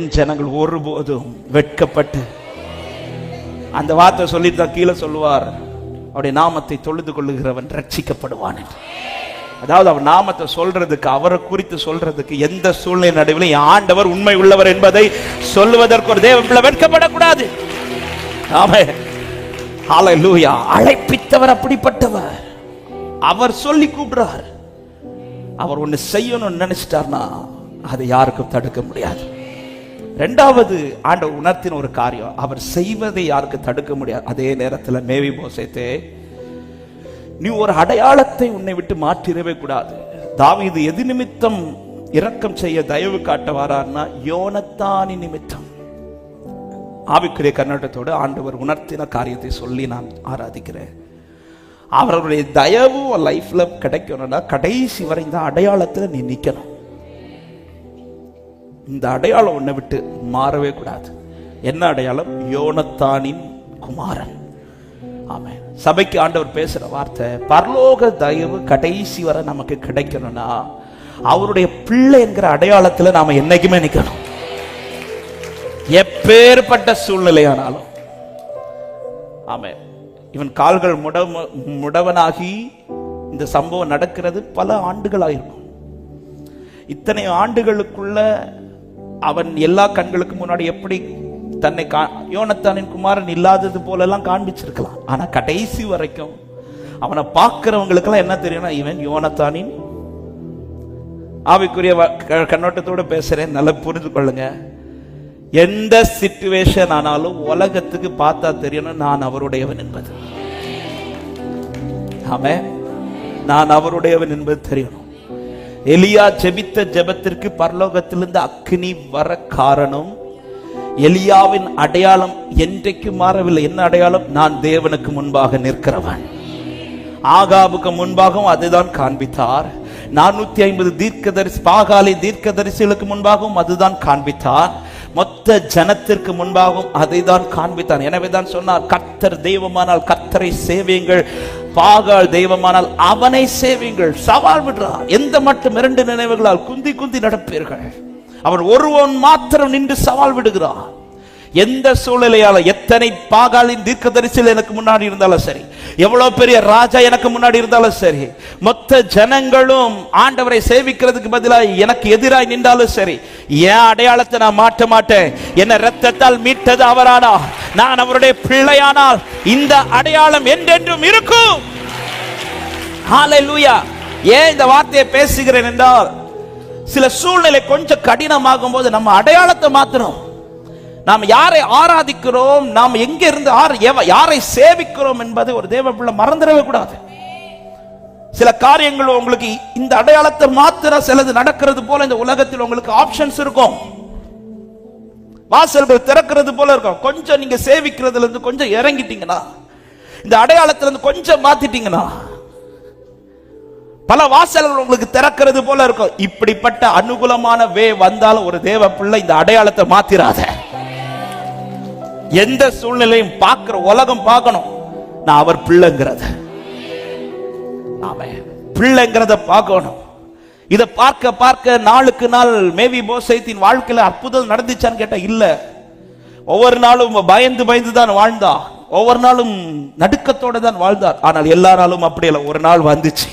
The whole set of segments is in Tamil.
ஜனங்கள் ஒருபோதும் வெட்கப்பட்டு அந்த வார்த்தை சொல்லிட்டு கீழே சொல்லுவார். அவருடைய நாமத்தை தொழுது கொள்ளுகிறவன் ரட்சிக்கப்படுவான் அதாவது அவர் நாமத்தை சொல்றதுக்கு அவரை குறித்து சொல்றதுக்கு எந்த சூழ்நிலை நடுவில் ஆண்டவர் உண்மை உள்ளவர் என்பதை சொல்லுவதற்கு ஒரு தேவ வெட்கப்படக்கூடாது. ஆமே. ஹalleluya. அழைப்பித்தவர் அப்படிப்பட்டவர். அவர் சொல்லி கூப்பிடுறார். அவர் ஒண்ணு செய்யணும்னு நினைச்சிட்டார்னா அதை யாருக்கும் தடுக்க முடியாது. ரெண்டாவது ஆண்டவர் உணர்த்தின ஒரு காரியம். அவர் செய்வதை யாருக்கு தடுக்க முடியாது. அதே நேரத்தில் மேவி போசைத்தே நீ ஒரு அடையாளத்தை உன்னை விட்டு மாற்றிடவே கூடாது. தாவீது எது நிமித்தம் இரக்கம் செய்ய தயவு காட்ட வரார்னா யோனத்தானி நிமித்தம். ஆவிக்குரிய கண்ணோட்டத்தோடு ஆண்டவர் உணர்த்தின காரியத்தை சொல்லி நான் ஆராதிக்கிறேன். அவர்களுடைய தயவு லைஃப்ல கிடைக்கணும்னா கடைசி வரை இந்த அடையாளத்துல நீ நிக்கணும். இந்த அடையாளம் உன்னை விட்டு மாறவே கூடாது. என்ன அடையாளம்? யோனத்தானின் குமாரன். ஆமென். சபைக்கு ஆண்டவர் பேசுற வார்த்தை பரலோக தயவு கடைசி வரை நமக்கு கிடைக்கணும்னா அவருடைய பிள்ளை என்கிற அடையாளத்துல நாம என்னைக்குமே நிக்கணும். எப்பேற்பட்ட சூழ்நிலையானாலும். ஆமென். இவன் கால்கள் முட முடவனாகி இந்த சம்பவம் நடக்கிறது பல ஆண்டுகளாயிருக்கும். இத்தனை ஆண்டுகளுக்குள்ள அவன் எல்லா கண்களுக்கு முன்னாடி எப்படி தன்னை கா யோனத்தானின் குமாரன் இல்லாதது போலெல்லாம் காண்பிச்சிருக்கலாம். ஆனால் கடைசி வரைக்கும் அவனை பார்க்குறவங்களுக்கெல்லாம் என்ன தெரியும்னா இவன் யோனத்தானின் ஆவிக்குரிய கண்ணோட்டத்தோடு க- கண்ணோட்டத்தோட நல்லா புரிந்து கொள்ளுங்க. எந்த சிச்சுவேஷன் ஆனாலும் உலகத்துக்கு பார்த்தா தெரியணும் நான் அவருடையவன் என்பது. ஆமே நான் அவருடையவன் என்பது தெரியணும். எலியா ஜெபித்த ஜெபத்திற்கு பரலோகத்திலிருந்து அக்னி வர காரணம் எலியாவின் அடையாளம் என்றைக்கு மாறவில்லை. என்ன அடையாளம்? நான் தேவனுக்கு முன்பாக நிற்கிறவன். ஆகாபுக்கு முன்பாகவும் அதுதான் காண்பித்தார். நானூத்தி ஐம்பது தீர்க்கதரிசி பாகாலி தீர்க்கதரிசிகளுக்கு முன்பாகவும் அதுதான் காண்பித்தார். மொத்த ஜனத்திற்கு முன்பாகவும் அதை தான் காண்பித்தான். எனவே தான் சொன்னார் கர்த்தர் தெய்வமானால் கர்த்தரை சேவியுங்கள். பாகால் தெய்வமானால் அவனை சேவிங்கள். சவால் விடுறார் எந்த மட்டும் இரண்டு நினைவுகளால் குந்தி குந்தி நடப்பீர்கள். அவன் ஒருவன் மாத்திரம் நின்று சவால் விடுகிறான். எந்த சூழ்நிலையால எத்தனை பாகாலின் தீர்க்கதரிசிகள் எனக்கு முன்னாடி இருந்தாலும் சரி எவ்வளவு பெரிய ராஜா எனக்கு முன்னாடி இருந்தாலும் சரி மொத்த ஜனங்களும் ஆண்டவரை சேவிக்கிறதுக்கு பதிலாக எனக்கு எதிராய் நின்றாலும் சரி என் அடையாளத்தை நான் மாற்ற மாட்டேன். என்ன ரத்தத்தால் மீட்டது அவரானா? நான் அவருடைய பிள்ளையானால் இந்த அடையாளம் என்றென்றும் இருக்கும். ஏன் இந்த வார்த்தையை பேசுகிறேன் என்றால் சில சூழ்நிலை கொஞ்சம் கடினமாகும் போது நம்ம அடையாளத்தை மாத்தணும். நாம் யாரை ஆராதிக்கிறோம் நாம் எங்க இருந்து யாரை சேவிக்கிறோம் என்பது ஒரு தேவ பிள்ளை மறந்துடவே கூடாது. சில காரியங்கள் உங்களுக்கு இந்த அடையாளத்தை மாத்திர சிலது நடக்கிறது போல இந்த உலகத்தில் உங்களுக்கு ஆப்ஷன்ஸ் இருக்கும். வாசல்கள் திறக்கிறது போல இருக்கும். கொஞ்சம் நீங்க சேவிக்கிறதுல இருந்து கொஞ்சம் இறங்கிட்டீங்கன்னா இந்த அடையாளத்துல இருந்து கொஞ்சம் மாத்திட்டீங்கன்னா பல வாசல்கள் உங்களுக்கு திறக்கிறது போல இருக்கும். இப்படிப்பட்ட அனுகூலமான வே வந்தாலும் ஒரு தேவ பிள்ளை இந்த அடையாளத்தை மாத்திராத. எந்த சூழ்நிலையும் பார்க்கிற உலகம் பார்க்கணும். நான் அவர் பிள்ளைங்கிறத. நாம பிள்ளைங்கிறத பார்க்கணும். இதை பார்க்க பார்க்க நாளுக்கு நாள் மேவி போசைத்தின் வாழ்க்கையில அற்புதம் நடந்துச்சான்னு கேட்டா இல்ல. ஒவ்வொரு நாளும் பயந்து பயந்து தான் வாழ்ந்தா. ஒவ்வொரு நாளும் நடுக்கத்தோட தான் வாழ்ந்தார் ஆனால் எல்லா நாளும் அப்படி இல்லை. ஒரு நாள் வந்துச்சு.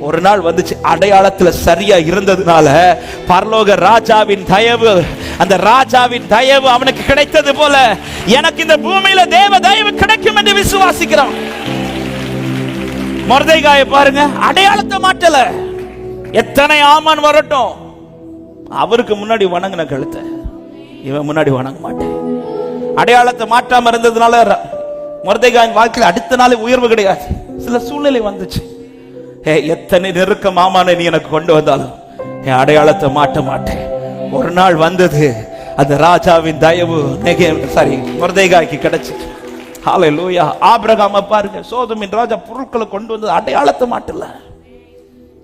ஒரு நாள் வந்துச்சு. அடையாளத்துல சரியா இருந்ததுனால பரலோக ராஜாவின் தயவு அந்த ராஜாவின் தயவு அவனுக்கு கிடைத்தது போல எனக்கு இந்த பூமியில தேவ தயவு கிடைக்கும் என்று விசுவாசிக்கிறான் மொரதைகாய பாருங்க அடையாளத்தை மாட்டல எத்தனை ஆமான் வரட்டும். அவருக்கு முன்னாடி வணங்கின கழுத்தை. இவன் முன்னாடி வணங்க மாட்டேன். அடையாளத்தை மாற்றாம இருந்ததுனால மொரதைகாயின் வாழ்க்கையில் அடுத்த நாளே உயர்வு கிடையாது. சில சூழ்நிலை வந்துச்சு. ஏ எத்தனை நெருக்கம் ஆமான நீ எனக்கு கொண்டு வந்தாலும் என் அடையாளத்தை மாட்ட மாட்டேன். ஒரு நாள் வந்தது. அந்த ராஜாவின் தயவு நெகே சாரி மொர்தைகாய்க்கு கிடைச்சிச்சு ஹாலே லூயா ஆபிரகாம பாருங்க. சோதமின் ராஜா பொருட்களை கொண்டு வந்தது அடையாளத்தை மாட்டல.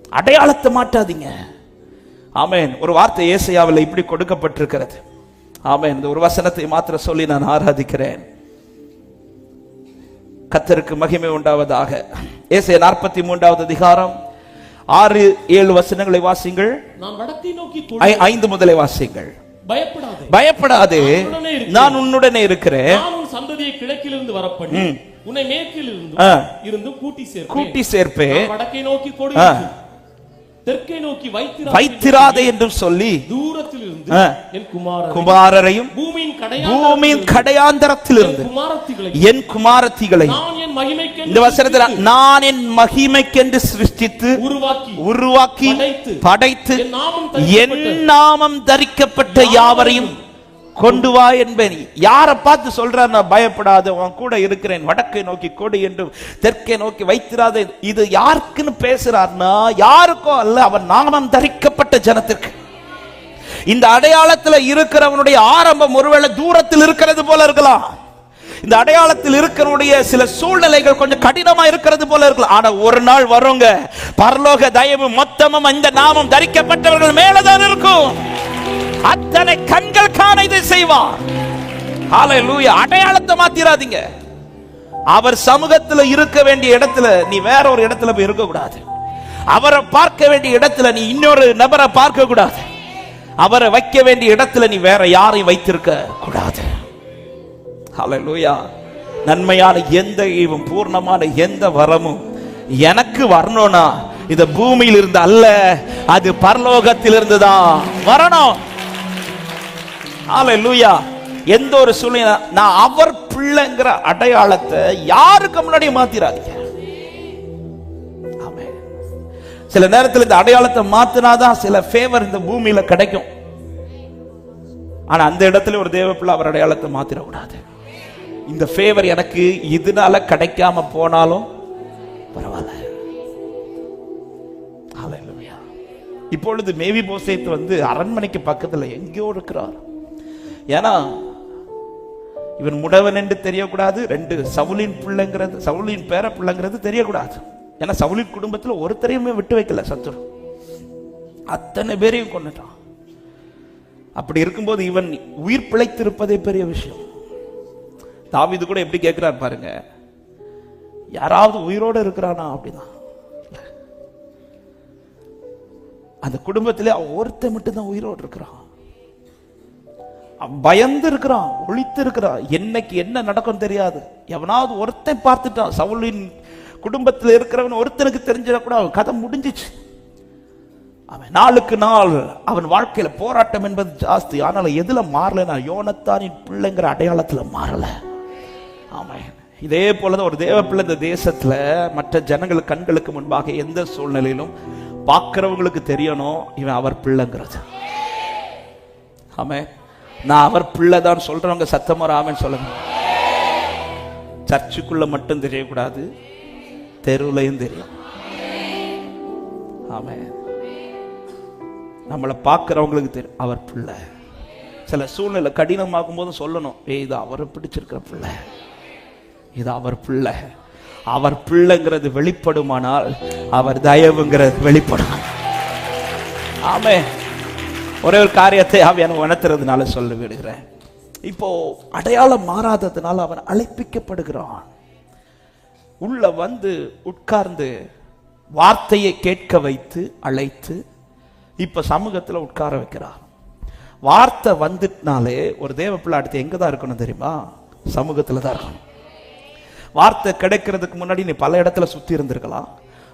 அடையாளத்தை மாட்டாதீங்க. ஆமேன். ஒரு வார்த்தை ஏசையாவில் இப்படி கொடுக்கப்பட்டிருக்கிறது. ஆமேன். இந்த ஒரு வசனத்தை மாத்திர சொல்லி நான் ஆராதிக்கிறேன். கத்தருக்கு மகிமை உண்டாவதாக. ஏசைய நாற்பத்தி மூன்றாவது அதிகாரம். ஆறு ஏழு வசனங்களை வாசிங்கள் வடத்தை நோக்கி ஐந்து முதலை வாசிங்கள் பயப்படாதே. பயப்படாதே. நான் உன்னுடனே இருக்கிறேன். நான் உன் சந்ததியை கிழக்கிலிருந்து வரப்பண்ணி உன்னை மேற்கில் இருந்து கூட்டி சேர்ப்பேன். கூட்டி சேர்ப்பே நான் வடக்கை நோக்கி கொடு. தெற்கை நோக்கி வைத்திரா வைத்திராதே என்றும் சொல்லி தூரத்தில் இருந்து. என் குமாரர் குமாரரையும் பூமியின் கடையாந்திரத்திலிருந்து கடையாந்தரத்திலிருந்து என் குமாரத்திகளை இந்த வசனத்தில் நான் என் மகிமைக்கென்று சிருஷ்டித்து உருவாக்கி படைத்து, என் நாமம் தரிக்கப்பட்ட யாவரையும் கொண்டு வா என்பேன். யாரை பார்த்து சொல்றார் நான் பயப்படாத உன் கூட இருக்கிறேன். வடக்கை நோக்கி கொடு என்றும் தெற்கை நோக்கி வைத்திராதே. இது யாருக்குன்னு பேசுறார்னா யாருக்கோ அல்ல அவன் நாமம் தரிக்கப்பட்ட ஜனத்திற்கு. இந்த அடையாளத்துல இருக்கிறவனுடைய ஆரம்பம் ஒருவேளை தூரத்தில் இருக்கிறது போல இருக்கலாம். இந்த அடையாளத்தில் இருக்கிறவனுடைய சில சூழ்நிலைகள் கொஞ்சம் கடினமா இருக்கிறது போல இருக்கலாம். ஆனா ஒரு நாள் வருங்க பரலோக தயவு மொத்தமும் இந்த நாமம் தரிக்கப்பட்டவர்கள் மேலதான் இருக்கும். அத்தனை கண்கள் காண இதை செய்வார். ஹalleluya. அடையாளத்தை மாத்திராதீங்க. அவர் சமூகத்தில் இருக்க வேண்டிய இடத்துல நீ வேற ஒரு இடத்துல போய் இருக்க கூடாது அவரை பார்க்க வேண்டிய இடத்துல நீ இன்னொரு நபரை பார்க்க கூடாது அவரை வைக்க வேண்டிய இடத்துல நீ வேற யாரையும் வைத்திருக்க கூடாது ஹalleluya. நன்மையான எந்த ஈவும் பூர்ணமான எந்த வரமும் எனக்கு வரணும்னா இந்த பூமியில் இருந்து அல்ல அது பரலோகத்தில் இருந்து தான் வரணும். ஹalleluya எந்த ஒரு சூழ்நிலை நான் அவர் பிள்ளைங்கிற அடையாளத்தை யாருக்கு முன்னாடி மாத்திராதீங்க. சில நேரத்தில் இந்த அடையாளத்தை மாத்தினாதான் சில ஃபேவர் இந்த பூமியில கிடைக்கும். ஆனா அந்த இடத்துல ஒரு தேவ பிள்ளை அவர் அடையாளத்தை மாத்திரக்கூடாது. இந்த ஃபேவர் எனக்கு இதனால கிடைக்காம போனாலும் பரவாயில்ல. இப்பொழுது மேவி போசேத்து வந்து அரண்மனைக்கு பக்கத்துல எங்கேயோ இருக்கிறார். ஏன்னா இவன் முடவன் என்று தெரியக்கூடாது ரெண்டு சவுலின் பிள்ளைங்கிறது சவுலின் பேர பிள்ளைங்கிறது தெரியக்கூடாது. ஏன்னா சவுலின் குடும்பத்துல ஒருத்தரையுமே விட்டு வைக்கல சத்துரு. அத்தனை பேரையும் கொண்டுட்டான் அப்படி இருக்கும்போது இவன் உயிர் பிழைத்திருப்பதே பெரிய விஷயம். தாவிது கூட எப்படி கேட்கிறார் பாருங்க. யாராவது உயிரோடு இருக்கிறானா அப்படிதான் அந்த குடும்பத்திலே அவன் ஒருத்தன் மட்டும்தான் உயிரோடு இருக்கிறான். பயந்து இருக்கிறான் ஒழித்து இருக்கிறான் என்னைக்கு என்ன நடக்கும் தெரியாது. எவனாவது ஒருத்தன் பார்த்துட்டான். சவுலின் குடும்பத்தில் இருக்கிறவன் ஒருத்தனுக்கு தெரிஞ்சிடக்கூடாது. அவன் கதை முடிஞ்சிச்சு. அவன் நாளுக்கு நாள் அவன் வாழ்க்கையில போராட்டம் என்பது ஜாஸ்தி. ஆனால் எதுல மாறலனா யோனத்தானின் பிள்ளைங்கிற அடையாளத்துல மாறல. ஆமாம். இதே போலதான் ஒரு தேவ பிள்ளை இந்த தேசத்துல மற்ற ஜனங்கள் கண்களுக்கு முன்பாக எந்த சூழ்நிலையிலும் பார்க்கிறவங்களுக்கு தெரியணும் இவன் அவர் பிள்ளைங்கிறது. ஆமாம். நான் அவர் பிள்ளை தான் சொல்றவங்க சத்தமா ராமன் சொல்லுங்க. சர்ச்சுக்குள்ள மட்டும் தெரியக்கூடாது. தெருவுலையும் தெரியும் ஆமே நம்மளை பார்க்குறவங்களுக்கு தெரியும் அவர் பிள்ளை. சில சூழ்நிலை கடினமாகும் போதும் சொல்லணும் ஏய் இது அவரை பிடிச்சிருக்கிற பிள்ளை. இது அவர் பிள்ளை. அவர் பிள்ளைங்கிறது வெளிப்படுமானால் அவர் தயவுங்கிறது வெளிப்படும். ஆமே ஒரே ஒரு காரியத்தை அவன் உணர்த்துறதுனால சொல்ல விடுகிறேன். இப்போ அடையாளம் மாறாததுனால அவன் அழைப்பிக்கப்படுகிறான். உள்ள வந்து உட்கார்ந்து வார்த்தையை கேட்க வைத்து அழைத்து இப்ப சமூகத்தில் உட்கார வைக்கிறார். வார்த்தை வந்துட்டுனாலே ஒரு தேவ பிள்ளை அடுத்து எங்க தான் இருக்கணும் தெரியுமா? சமூகத்தில் தான் இருக்கணும். வார்த்தை கிடைக்கிறதுக்கு முன்னாடி நீ பல இடத்துல சுத்தி இருந்திருக்கலாம்.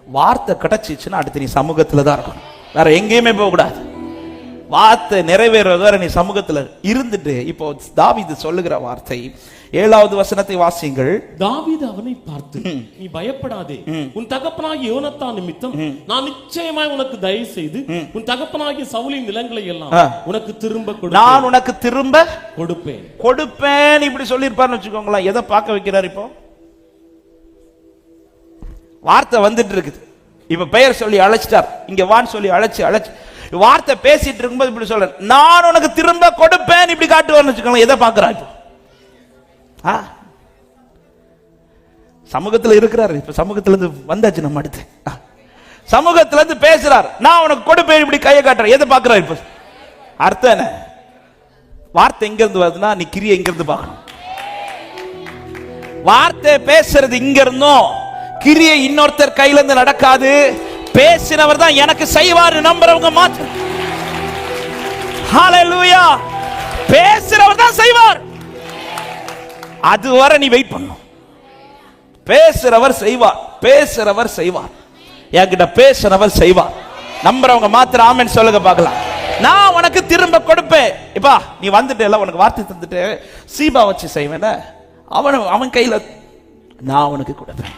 வார்த்தை கிடைச்சிச்சுன்னா அடுத்து நீ சமூகத்தில் தான் இருக்கணும். வேற எங்கேயுமே போகக்கூடாது. வார்த்தை நிறைவேறது வரை நீ சமூகத்துல இருந்துட்டு இப்போ தாவீது சொல்லுகிற வார்த்தை ஏழாவது வசனத்தை வாசியுங்கள். தாவீது அவனை பார்த்து நீ பயப்படாதே. உன் தகப்பனாகிய யோனத்தான் நிமித்தம் நான் நிச்சயமாய் உனக்கு தயவு செய்து உன் தகப்பனாகிய சவுலின் நிலங்களை எல்லாம். உனக்கு திரும்ப நான் உனக்கு திரும்ப கொடுப்பேன். கொடுப்பேன். இப்படி சொல்லியிருப்பாருன்னு வச்சுக்கோங்களேன். எதை பார்க்க வைக்கிறார் இப்போ? வார்த்தை வந்துட்டு இருக்குது. இப்ப பெயர் சொல்லி அழைச்சிட்டார். இங்க வான்னு சொல்லி அழைச்சு அழைச்சு. வார்த்தை பேசிட்டு இருக்கும்போது இப்படி சொல்ற நான் உனக்கு திரும்ப கொடுப்பேன். இப்படி காட்டுவார்னு எதை பார்க்கறா இப்போ ஆ? சமூகத்துல இருக்கிறாரு. இப்ப சமூகத்துல இருந்து வந்தாச்சு நம்ம அடுத்து. ஆ. சமூகத்துல இருந்து பேசுறார். நான் உனக்கு கொடுப்பேன். இப்படி கையை காட்டுறேன் எதை பார்க்கறா இப்ப? அர்த்தம் என்ன? வார்த்தை எங்க இருந்து வருதுன்னா நீ கிரியை எங்க இருந்து பார்க்கணும்? வார்த்தை பேசுறது இங்க இருந்தும். கிரியை இன்னொருத்தர் கையில இருந்து நடக்காது. பேசினவர் தான் எனக்கு செய்வாரு நம்புறவங்க மாத்திரம். ஹalleluya பேசுறவர் தான் செய்வார். அதுவரை நீ வெயிட் பண்ணும் பேசுறவர் செய்வார். பேசுறவர் செய்வார். என்கிட்ட பேசுறவர் செய்வார். நம்புறவங்க மாத்திரம் ஆமென் சொல்லுங்க பார்க்கலாம். நான் உனக்கு திரும்ப கொடுப்பேன். இப்பா நீ வந்துட்டேல உனக்கு வார்த்தை தந்துட்டு சீபா வச்சு செய்வேன அவன் அவன் கையில நான் உனக்கு கொடுப்பேன்.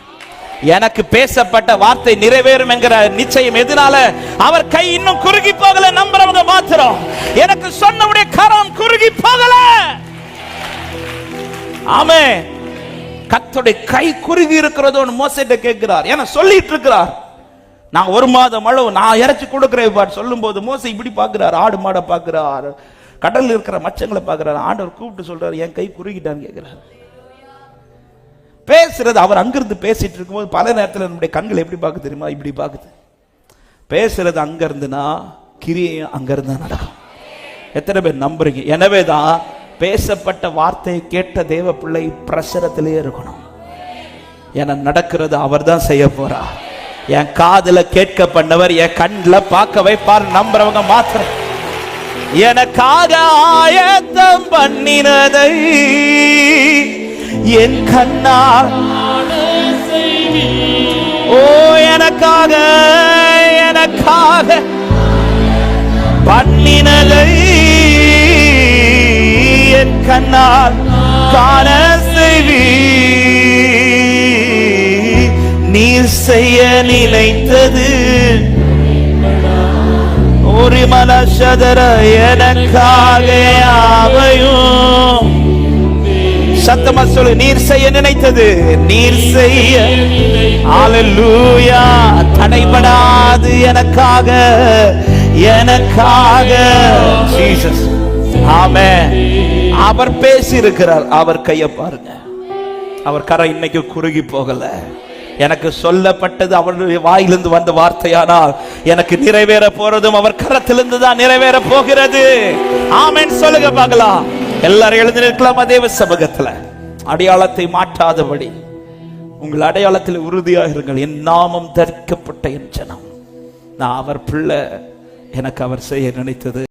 எனக்கு பேசப்பட்ட வார்த்தை நிறைவேறும் என்கிற நிச்சயம் எதனால? அவர் கை இன்னும் குறுகி போகல நம்புறவங்க மாத்திரம். எனக்கு சொன்னவுடைய கரம் குறுகி போகல. ஆமே கத்தோடைய கை குறுகி இருக்கிறதோன்னு மோசிட்ட கேட்கிறார். என சொல்லிட்டு இருக்கிறார். நான் ஒரு மாதம் அளவு நான் இறைச்சி கொடுக்கிறேன் சொல்லும் போது மோசை இப்படி பார்க்கிறார். ஆடு மாடை பார்க்கிறார். கடல்ல இருக்கிற மச்சங்களை பார்க்கிறார். ஆண்டவர் கூப்பிட்டு சொல்றாரு என் கை குறுகிட்டான்னு கேட்கிறார். பேசுறது அவர் அங்கிருந்து பேசிட்டு இருக்கும்போது பல நேரத்தில் நம்முடைய கண்கள் எப்படி பார்க்க தெரியுமா? இப்படி பார்க்குது. பேசுறது அங்கிருந்துனா கிரியையும் அங்கிருந்து தான் நடக்கும். எத்தனை பேர் நம்புறீங்க? எனவே தான் பேசப்பட்ட வார்த்தையை கேட்ட தேவ பிள்ளை பிரசரத்திலே இருக்கணும். என நடக்கிறது அவர் தான் செய்ய போறார் என் காதல கேட்க பண்ணவர் என் கண்ணில் பார்க்க வைப்பார் நம்புறவங்க மாத்திரம். எனக்காக ஆயத்தம் பண்ணினதை என் கண்ணால். ஓ எனக்காக எனக்காக. பண்ணினதை என் கண்ணால் காண செய்வி. நீர் செய்ய நினைத்தது. ஒரு மலசதர எனக்காக யாவையும் சத்தமா சொல்லு நீர் செய்ய நினைத்தது நீர் செய்ய ஹalleluya தடைபடாது எனக்காக எனக்காக. ஜீசஸ் ஆமே அவர் பேசி இருக்கிறார் அவர் கையை பாருங்க. அவர் கரை இன்னைக்கு குறுகி போகல. எனக்கு சொல்லப்பட்டது அவருடைய வாயிலிருந்து வந்த வார்த்தையானால் எனக்கு நிறைவேற போறதும் அவர் கரத்திலிருந்து தான் நிறைவேற போகிறது. ஆமேன் சொல்லுங்க பார்க்கலாம். எல்லாரும் எழுந்து நிற்கலாமா தேவ சமூகத்துல. அடையாளத்தை மாற்றாதபடி. உங்கள் அடையாளத்தில் உறுதியாக இருங்கள். என் நாமம் தரிக்கப்பட்ட என் ஜனம். நான் அவர் பிள்ளை. எனக்கு அவர் செய்ய நினைத்தது.